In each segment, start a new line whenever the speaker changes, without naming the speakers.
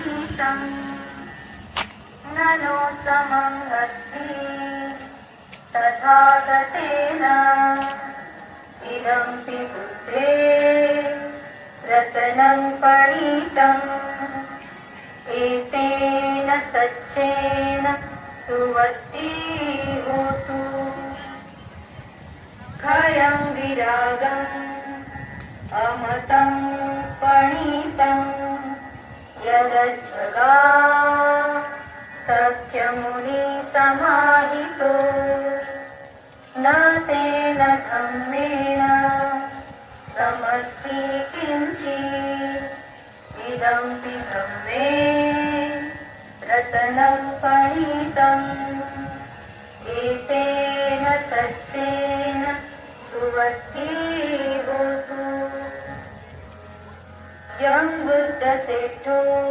पणितं ननो समं अस्ति तथागतेन इदं पिपुत्रे रतनं पणितम् एतेन सच्चेन सुवत्ती होतु। खयं विरागम् अमतं पणितं యదచ్చగా సఖ్యముని సమాహితో నా తేన ధమ్మే Gracias,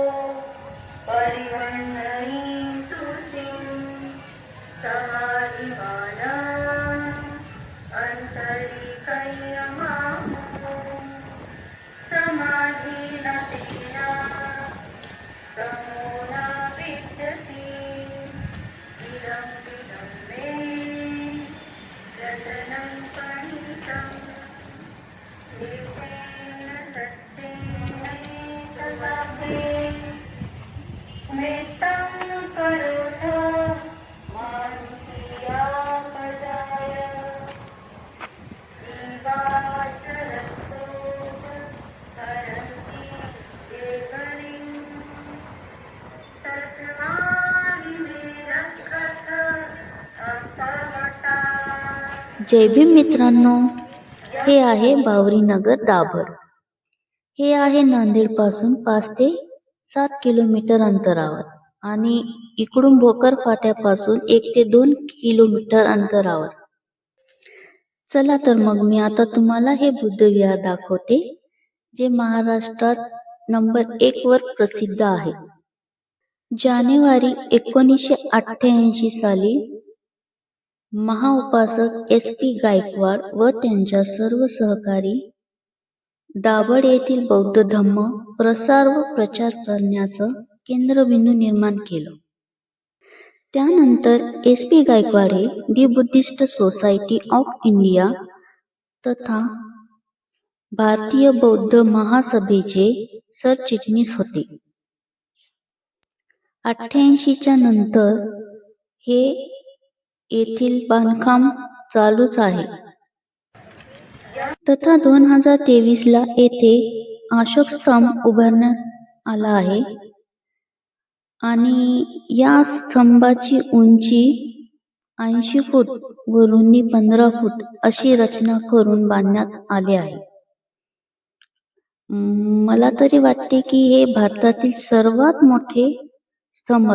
जय भीम मित्रांनो. हे आहे बावरी नगर दाभर. हे आहे नांदेडपासून पाच ते सात किलोमीटर अंतरावर आणि इकडून भोकर फाट्यापासून एक ते दोन किलोमीटर अंतरावर. चला तर मग मी आता तुम्हाला हे बुद्ध विहार दाखवते जे महाराष्ट्रात नंबर एक वर प्रसिद्ध आहे. जानेवारी एकोणीसशे अठ्ठ्याऐंशी साली महाउपासक एस पी गायकवाड व त्यांच्या सर्व सहकारी दाभड येथील बौद्ध धम्म प्रसार व प्रचार करण्याचं केंद्रबिंदू निर्माण केलं. त्यानंतर एस पी गायकवाड हे दि बुद्धिस्ट सोसायटी ऑफ इंडिया तथा भारतीय बौद्ध महासभेचे सरचिटणीस होते. अठ्ठ्याऐंशीच्या नंतर हे येथील बांधकाम चालूच आहे. तथा दोन हजार तेवीस ला येथे अशोक स्तंभ उभारण्यात आला आहे. आणि या स्तंभाची उंची ऐंशी फूट व रुंदी पंधरा फूट अशी रचना करून बांधण्यात आली आहे. मला तरी वाटते की हे भारतातील सर्वात मोठे स्तंभ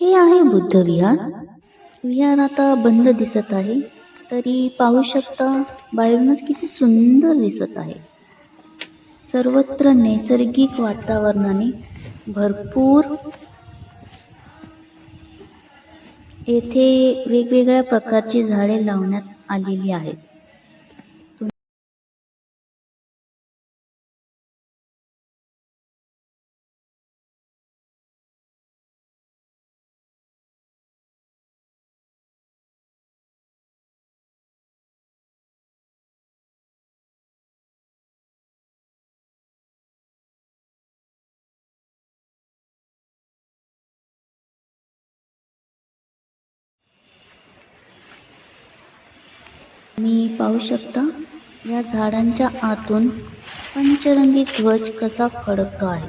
हे आहे बुद्ध विहार. विहार आता बंद दिसत आहे. तरी पाहू शकता बाहेरूनच किती सुंदर दिसत आहे. सर्वत्र नैसर्गिक वातावरणाने भरपूर येथे वेगवेगळ्या प्रकारची झाडे लावण्यात आलेली आहेत. मी पाहू शकता या झाडांच्या आतून पंचरंगी ध्वज कसा फडकतो आहे.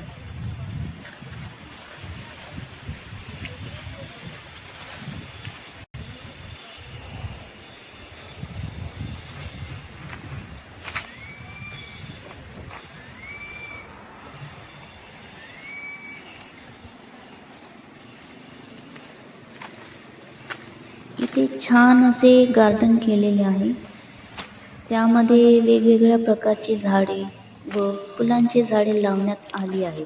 इथे छान असे गार्डन केलेले आहे. त्यामध्ये वेगवेगळ्या प्रकारची झाडे व फुलांची झाडे लावण्यात आली आहेत.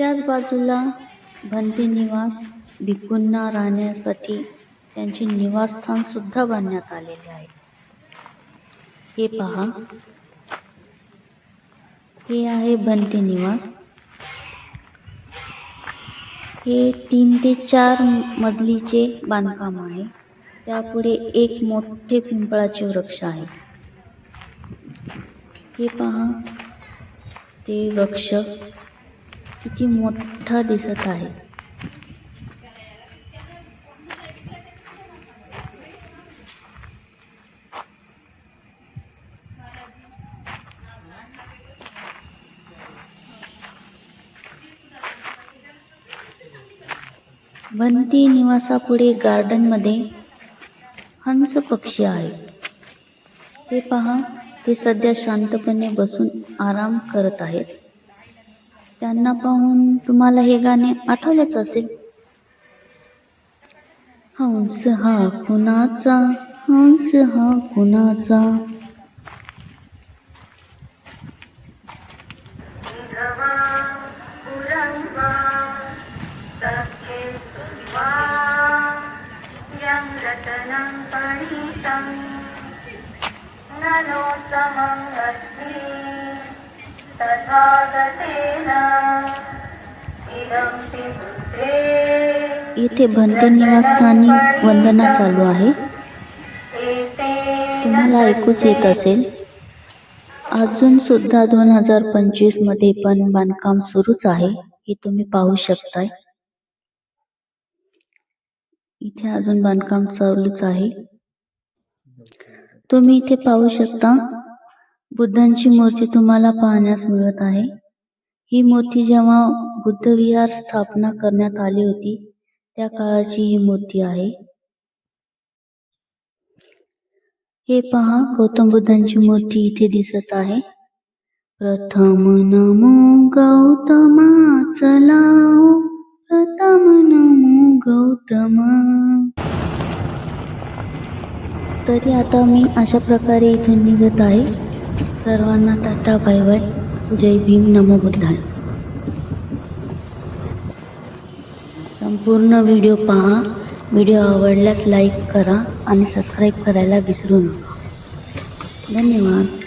त्याच बाजूला भंते निवास भिक्खूंना राहण्यासाठी त्यांचे निवासस्थान सुद्धा बांधण्यात आलेले आहे. हे पहा. हे आहे भंते निवास. हे तीन ते चार मजलीचे बांधकाम आहे. त्यापुढे एक मोठे पिंपळाचे वृक्ष आहे. हे पहा. ते वृक्ष किती मोठा दिसत आहे. वंती निवासापुढे गार्डनमध्ये हंस पक्षी आहे ते पहा ते सध्या शांतपणे बसून आराम करत आहेत. त्यांना पाहून तुम्हाला हे गाणे आठवलेच असेल. हंस हा कुणाचा? हंस हा कुणाचा?
रतनं पणितं ननो समं
इथे भंते निवासस्थानी वंदना चालू आहे. तुम्हाला ऐकूच येत असेल. अजून सुद्धा दोन हजार पंचवीसमध्ये पण बांधकाम सुरूच आहे हे तुम्ही पाहू शकताय. इथे अजून बांधकाम चालूच आहे. तुम्ही इथे पाहू शकता बुद्धांची मूर्ती तुम्हाला पाहण्यास मिळत आहे. ही मूर्ती जेव्हा बुद्ध विहार स्थापना करण्यात आली होती त्या काळाची ही मूर्ती आहे. हे पहा गौतम बुद्धांची मूर्ती इथे दिसत आहे. प्रथम नमो गौतमा चलाओ हो. प्रथम नमो गौतम. तरी आता मी अशा प्रकारे इथून निघत आहे. सर्वांना tata bye bye. Jai Bhim नमो बुद्धाय. संपूर्ण व्हिडिओ पहा. व्हिडिओ आवडल्यास लाईक करा आणि सबस्क्राईब करायला विसरू नका. धन्यवाद.